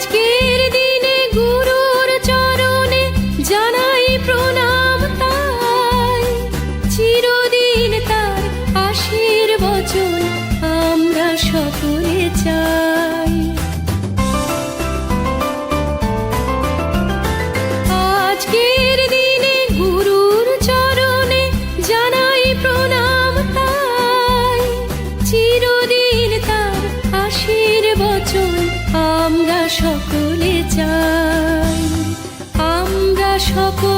আজকের দিনে গুরুর চরণে জানাই প্রণাম তাই। চিরদিন তার আশীর্বচন আমরা সকলে চাই। সকলে চাই। আমরা সকলে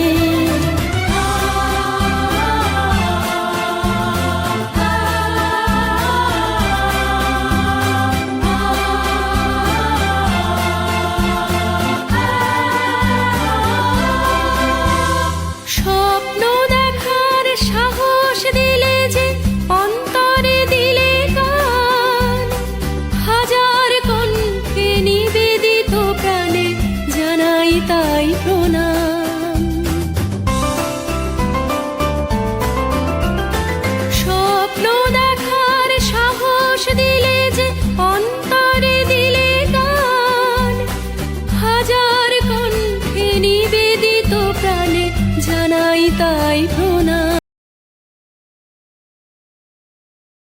তাই